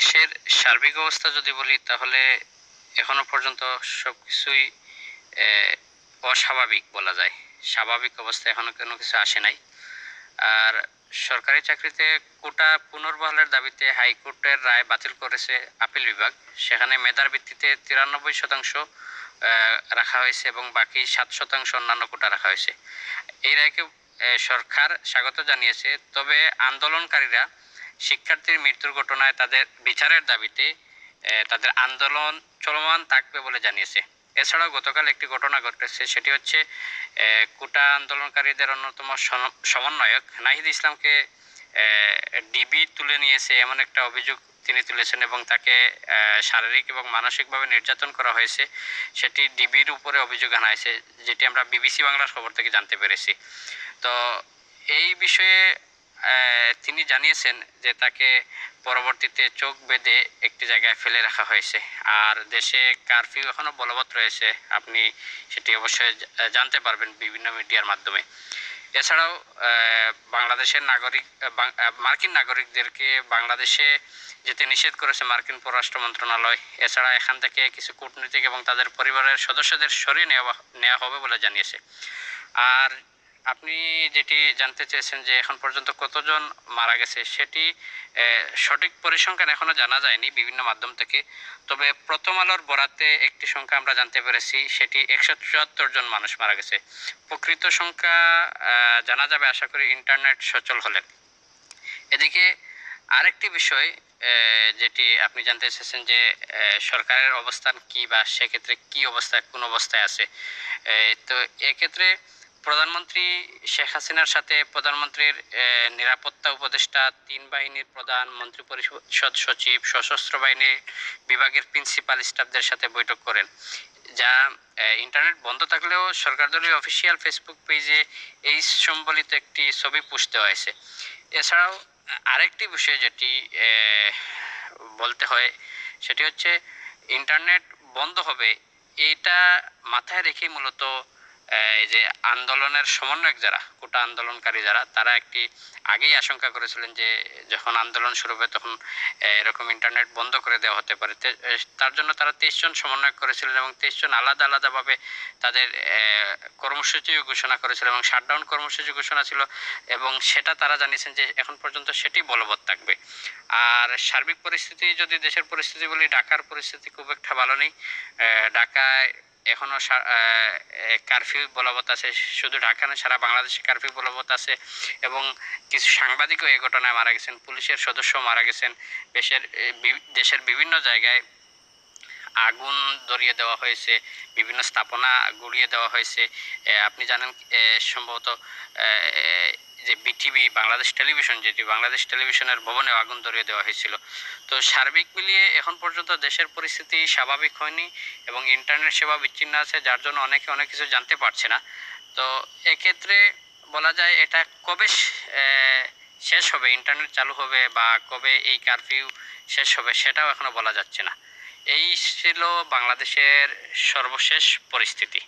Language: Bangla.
দেশের সার্বিক অবস্থা যদি বলি, তাহলে এখনও পর্যন্ত সব কিছুই অস্বাভাবিক বলা যায়। স্বাভাবিক অবস্থা এখনও কোনো কিছু আসে নাই। আর সরকারি চাকরিতে কোটা পুনর্বহালের দাবিতে হাইকোর্টের রায় বাতিল করেছে আপিল বিভাগ। সেখানে মেধার ভিত্তিতে তিরানব্বই শতাংশ রাখা হয়েছে এবং বাকি সাত শতাংশ অন্যান্য কোটা রাখা হয়েছে। এই রায়কে সরকার স্বাগত জানিয়েছে। তবে আন্দোলনকারীরা শিক্ষার্থীর মৃত্যুর ঘটনায় তাদের বিচারের দাবিতে তাদের আন্দোলন চলমান থাকবে বলে জানিয়েছে। এছাড়াও গতকাল একটি ঘটনা ঘটেছে, সেটি হচ্ছে কোটা আন্দোলনকারীদের অন্যতম সমন্বয়ক নাহিদ ইসলামকে ডিবি তুলে নিয়েছে। এমন একটা অভিযোগ তিনি তুলেছেন এবং তাকে শারীরিক এবং মানসিকভাবে নির্যাতন করা হয়েছে, সেটি ডিবির উপরে অভিযোগ আনা হয়েছে যেটি আমরা বিবিসি বাংলার খবর থেকে জানতে পেরেছি। তো এই বিষয়ে তিনি জানিয়েছেন যে তাকে পরবর্তীতে চোখ বেঁধে একটি জায়গায় ফেলে রাখা হয়েছে। আর দেশে কারফিউ এখনও বলবৎ রয়েছে। আপনি সেটি অবশ্যই জানতে পারবেন বিভিন্ন মিডিয়ার মাধ্যমে। এছাড়াও বাংলাদেশের নাগরিক মার্কিন নাগরিকদেরকে বাংলাদেশে যেতে নিষেধ করেছে মার্কিন পররাষ্ট্র মন্ত্রণালয়। এছাড়া এখান থেকে কিছু কূটনীতিক এবং তাদের পরিবারের সদস্যদের সরিয়ে নেওয়া নেওয়া হবে বলে জানিয়েছে। আর আপনি যেটি জানতে চেয়েছেন যে এখন পর্যন্ত কতজন মারা গেছে, সেটি সঠিক পরিসংখ্যান এখনও জানা যায়নি বিভিন্ন মাধ্যম থেকে। তবে প্রথম আলোর বরাতে একটি সংখ্যা আমরা জানতে পেরেছি, সেটি একশো চুয়াত্তর জন মানুষ মারা গেছে। প্রকৃত সংখ্যা জানা যাবে আশা করি ইন্টারনেট সচল হলে। এদিকে আরেকটি বিষয় যেটি আপনি জানতে চেয়েছেন যে সরকারের অবস্থান কি বা সেক্ষেত্রে কি অবস্থায় কোন অবস্থায় আছে? তো এক্ষেত্রে প্রধানমন্ত্রী শেখ হাসিনার সাথে প্রধানমন্ত্রীর নিরাপত্তা উপদেষ্টা, তিন বাহিনীর প্রধান মন্ত্রী পরিষদ সচিব, সশস্ত্র বাহিনীর বিভাগের প্রিন্সিপাল স্টাফদের সাথে বৈঠক করেন। যা ইন্টারনেট বন্ধ থাকলেও সরকার দলীয় অফিসিয়াল ফেসবুক পেজে এই সম্বলিত একটি ছবি দেওয়া হয়েছে। এছাড়াও, আরেকটি বিষয় যেটি বলতে হয়, সেটি হচ্ছে, ইন্টারনেট বন্ধ হবে, এটা মাথায় রেখে মূলত এই যে আন্দোলনের সমন্বয়ক যারা, কোটা আন্দোলনকারী যারা, তারা একটি আগেই আশঙ্কা করেছিলেন যে যখন আন্দোলন শুরু হবে তখন এরকম ইন্টারনেট বন্ধ করে দেওয়া হতে পারে। তার জন্য তারা তেইশ জন সমন্বয়ক করেছিলেন এবং তেইশ জন আলাদা আলাদাভাবে তাদের কর্মসূচি ঘোষণা করেছিল এবং শাটডাউন কর্মসূচি ঘোষণা ছিল এবং সেটা তারা জানিয়েছেন যে এখন পর্যন্ত সেটি বলবৎ থাকবে। আর সার্বিক পরিস্থিতি, যদি দেশের পরিস্থিতি বলি ঢাকার পরিস্থিতি খুব একটা ভালো নেই ঢাকায় এখনও কারফিউ বলবৎ আছে, শুধু ঢাকা না, সারা বাংলাদেশে কারফিউ বলবৎ আছে এবং কিছু সাংবাদিকও এই ঘটনায় মারা গেছেন, পুলিশের সদস্য মারা গেছেন। দেশের দেশের বিভিন্ন জায়গায় আগুন ধরিয়ে দেওয়া হয়েছে, বিভিন্ন স্থাপনা গুড়িয়ে দেওয়া হয়েছে। আপনি জানেন সম্ভবত যে বিটিভি বাংলাদেশ টেলিভিশন, যেটি বাংলাদেশ টেলিভিশনের ভবনে আগুন ধরিয়ে দেওয়া হয়েছিল। তো সার্বিক মিলিয়ে এখন পর্যন্ত দেশের পরিস্থিতি স্বাভাবিক হয়নি এবং ইন্টারনেট সেবা বিচ্ছিন্ন আছে, যার জন্য অনেকে অনেক কিছু জানতে পারছে না। তো এক্ষেত্রে বলা যায় এটা কবে শেষ হবে? ইন্টারনেট চালু হবে বা কবে এই কারফিউ শেষ হবে সেটাও এখনও বলা যাচ্ছে না। এই ছিল বাংলাদেশের সর্বশেষ পরিস্থিতি।